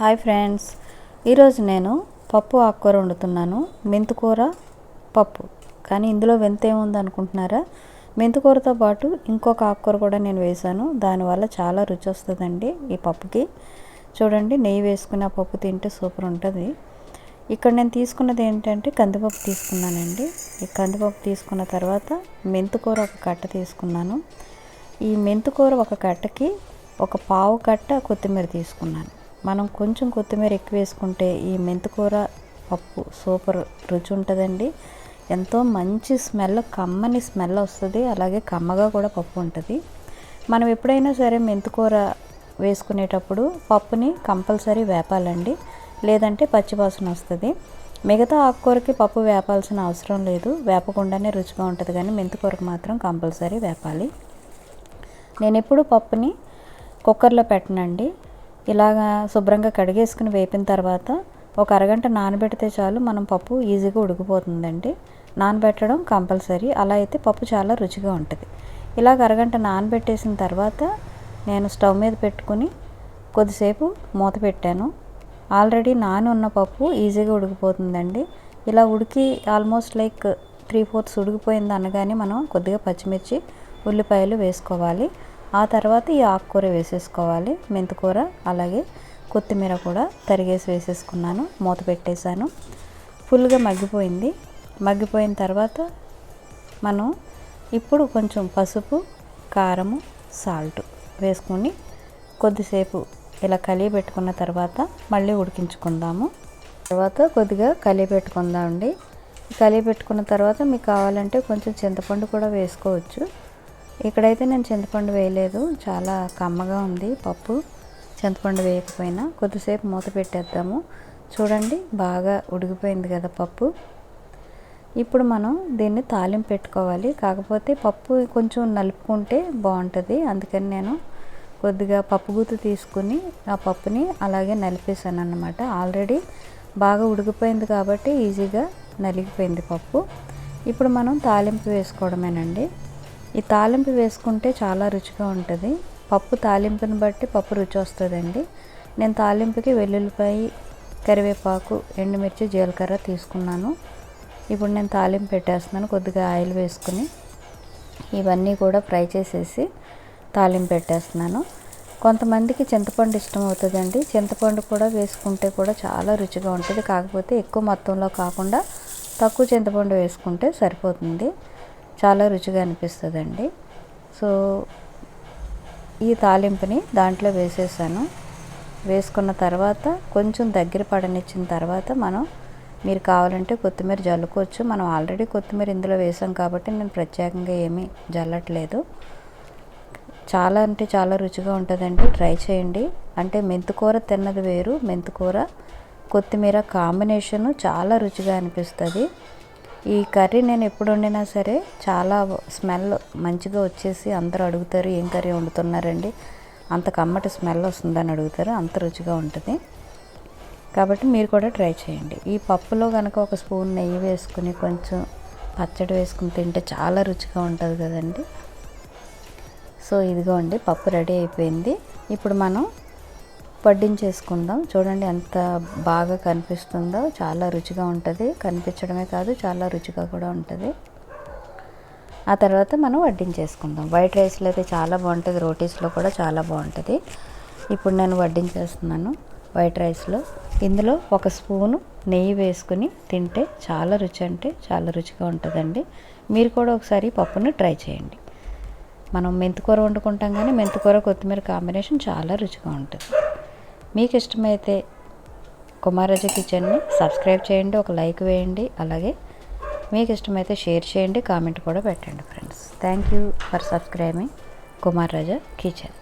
Hi friends. ఈరోజు నేను పప్పు ఆకుకూర వండుతున్నాను. మెంతికూర పప్పు. కానీ ఇందులో వెంత ఏముంది అనుకుంటున్నారా మెంతికూరతో పాటు ఇంకొక ఆకుకూర కూడా నేను వేశాను. దానివల్ల చాలా రుచి వస్తుందండి ఈ పప్పుకి. చూడండి నెయ్యి వేసుకుని ఆ పప్పు తింటే సూపర్ ఉంటుంది. ఇక్కడ నేను తీసుకున్నది ఏంటంటే కందిపప్పు తీసుకున్నానండి. ఈ కందిపప్పు తీసుకున్న తర్వాత మెంతికూర ఒక కట్ట తీసుకున్నాను. ఈ మెంతికూర ఒక కట్టకి ఒక పావు కట్ట కొత్తిమీర తీసుకున్నాను. మనం కొంచెం కొత్తిమీర ఎక్కువ వేసుకుంటే ఈ మెంతికూర పప్పు సూపర్ రుచి ఉంటుందండి. ఎంతో మంచి స్మెల్ కమ్మని స్మెల్ వస్తుంది. అలాగే కమ్మగా కూడా పప్పు ఉంటుంది. మనం ఎప్పుడైనా సరే మెంతికూర వేసుకునేటప్పుడు పప్పుని కంపల్సరీ వేపాలండి. లేదంటే పచ్చివాసన వస్తుంది. మిగతా ఆకుకూరకి పప్పు వేపాల్సిన అవసరం లేదు. వేపకుండానే రుచిగా ఉంటుంది కానీ మెంతికూరకు మాత్రం కంపల్సరీ వేపాలి. నేను ఎప్పుడు పప్పుని కుక్కర్లో పెట్టనండి. ఇలాగా శుభ్రంగా కడిగేసుకుని వేపిన తర్వాత ఒక అరగంట నానబెడితే చాలు మనం పప్పు ఈజీగా ఉడికిపోతుందండి. నానబెట్టడం కంపల్సరీ. అలా అయితే పప్పు చాలా రుచిగా ఉంటుంది. ఇలాగ అరగంట నానబెట్టేసిన తర్వాత నేను స్టవ్ మీద పెట్టుకుని కొద్దిసేపు మూత పెట్టాను. ఆల్రెడీ నాని ఉన్న పప్పు ఈజీగా ఉడికిపోతుందండి. ఇలా ఉడికి ఆల్మోస్ట్ లైక్ త్రీ ఫోర్త్స్ ఉడికిపోయింది అనగానే మనం కొద్దిగా పచ్చిమిర్చి ఉల్లిపాయలు వేసుకోవాలి. ఆ తర్వాత ఈ ఆకుకూర వేసేసుకోవాలి మెంతికూర అలాగే కొత్తిమీర కూడా తరిగేసి వేసేసుకున్నాను మూత పెట్టేశాను. ఫుల్గా మగ్గిపోయింది. మగ్గిపోయిన తర్వాత మనం ఇప్పుడు కొంచెం పసుపు కారము సాల్ట్ వేసుకొని కొద్దిసేపు ఇలా కలిగి పెట్టుకున్న తర్వాత మళ్ళీ ఉడికించుకుందాము. తర్వాత కొద్దిగా కలిగి పెట్టుకుందామండి. కలిగి పెట్టుకున్న తర్వాత మీకు కావాలంటే కొంచెం చింతపండు కూడా వేసుకోవచ్చు. ఇక్కడైతే నేను చింతపండు వేయలేదు. చాలా కమ్మగా ఉంది పప్పు. చింతపండు వేయకపోయినా కొద్దిసేపు మూత పెట్టేద్దాము. చూడండి బాగా ఉడికిపోయింది కదా పప్పు. ఇప్పుడు మనం దీన్ని తాలింపు పెట్టుకోవాలి. కాకపోతే పప్పు కొంచెం నలుపుకుంటే బాగుంటుంది. అందుకని నేను కొద్దిగా పప్పు గుత్తు తీసుకుని ఆ పప్పుని అలాగే నలిపేసాను అన్నమాట. ఆల్రెడీ బాగా ఉడికిపోయింది కాబట్టి ఈజీగా నలిగిపోయింది పప్పు. ఇప్పుడు మనం తాలింపు వేసుకోవడమేనండి. ఈ తాలింపు వేసుకుంటే చాలా రుచిగా ఉంటుంది. పప్పు తాలింపుని బట్టి పప్పు రుచి వస్తుందండి. నేను తాలింపుకి వెల్లుల్లిపాయ కరివేపాకు ఎండుమిర్చి జీలకర్ర తీసుకున్నాను. ఇప్పుడు నేను తాలింపు పెట్టేస్తున్నాను కొద్దిగా ఆయిల్ వేసుకుని. ఇవన్నీ కూడా ఫ్రై చేసేసి తాలింపు పెట్టేస్తున్నాను. కొంతమందికి చింతపండు ఇష్టం అవుతుందండి. చింతపండు కూడా వేసుకుంటే కూడా చాలా రుచిగా ఉంటుంది. కాకపోతే ఎక్కువ మొత్తంలో కాకుండా తక్కువ చింతపండు వేసుకుంటే సరిపోతుంది. చాలా రుచిగా అనిపిస్తుందండి. సో ఈ తాలింపుని దాంట్లో వేసేసాను. వేసుకున్న తర్వాత కొంచెం దగ్గర పడనిచ్చిన తర్వాత మనం మీరు కావాలంటే కొత్తిమీర జల్లుకోవచ్చు. మనం ఆల్రెడీ కొత్తిమీర ఇందులో వేసాం కాబట్టి నేను ప్రత్యేకంగా ఏమీ జల్లట్లేదు. చాలా అంటే చాలా రుచిగా ఉంటుందండి. ట్రై చేయండి. అంటే మెంతికూర తిన్నది వేరు. మెంతికూర కొత్తిమీర కాంబినేషను చాలా రుచిగా అనిపిస్తుంది. ఈ కర్రీ నేను ఎప్పుడు వండినా సరే చాలా స్మెల్ మంచిగా వచ్చేసి అందరూ అడుగుతారు ఏం కర్రీ వండుతున్నారండి? అంత కమ్మటి స్మెల్ వస్తుందని అడుగుతారు అంత రుచిగా ఉంటుంది. కాబట్టి మీరు కూడా ట్రై చేయండి. ఈ పప్పులో కనుక ఒక స్పూన్ నెయ్యి వేసుకుని కొంచెం పచ్చడి వేసుకుని తింటే చాలా రుచిగా ఉంటుంది కదండి. సో ఇదిగోండి పప్పు రెడీ అయిపోయింది. ఇప్పుడు మనం వడ్డించేసుకుందాం చూడండి ఎంత బాగా కనిపిస్తుందో. చాలా రుచిగా ఉంటుంది. కనిపించడమే కాదు చాలా రుచిగా కూడా ఉంటుంది. ఆ తర్వాత మనం వడ్డించేసుకుందాం. వైట్ రైస్లో అయితే చాలా బాగుంటుంది. రోటీస్లో కూడా చాలా బాగుంటుంది. ఇప్పుడు నేను వడ్డించేస్తున్నాను వైట్ రైస్లో. ఇందులో ఒక స్పూను నెయ్యి వేసుకుని తింటే చాలా రుచి అంటే చాలా రుచిగా ఉంటుందండి. మీరు కూడా ఒకసారి పప్పును ట్రై చేయండి. మనం మెంతికూర వండుకుంటాం కానీ మెంతికూర కొత్తిమీర కాంబినేషన్ చాలా రుచిగా ఉంటుంది. మీకు ఇష్టమైతే కుమారజ కిచెన్ని సబ్స్క్రైబ్ చేయండి ఒక లైక్ వేయండి అలాగే మీకు ఇష్టమైతే షేర్ చేయండి కామెంట్ కూడా పెట్టండి friends. Thank you for subscribing Kumar Raja kitchen.